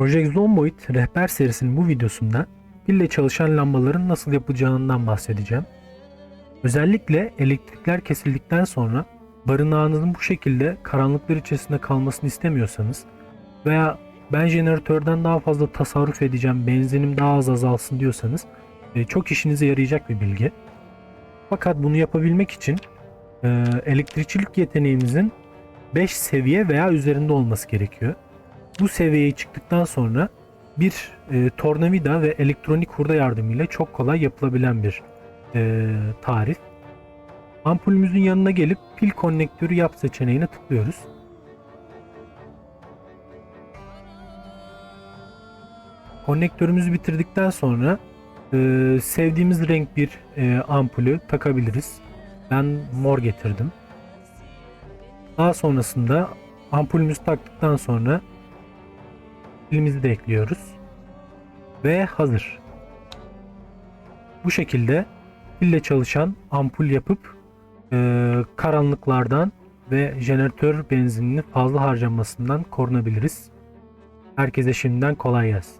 Project Zomboid rehber serisinin bu videosunda pille çalışan lambaların nasıl yapılacağından bahsedeceğim. Özellikle elektrikler kesildikten sonra barınağınızın bu şekilde karanlıklar içerisinde kalmasını istemiyorsanız veya ben jeneratörden daha fazla tasarruf edeceğim, benzinim daha az azalsın diyorsanız e, çok işinize yarayacak bir bilgi. Fakat bunu yapabilmek için e, elektrikçilik yeteneğimizin 5 seviye veya üzerinde olması gerekiyor. Bu seviyeye çıktıktan sonra bir e, tornavida ve elektronik hurda yardımıyla çok kolay yapılabilen bir e, tarif. Ampulümüzün yanına gelip pil konnektörü yap seçeneğine tıklıyoruz. Konnektörümüzü bitirdikten sonra e, sevdiğimiz renk bir e, ampulü takabiliriz. Ben mor getirdim. Daha sonrasında ampulümüzü taktıktan sonra pilimizi de ekliyoruz. Ve hazır. Bu şekilde pille çalışan ampul yapıp e, karanlıklardan ve jeneratör benzininin fazla harcamasından korunabiliriz. Herkese şimdiden kolay gelsin.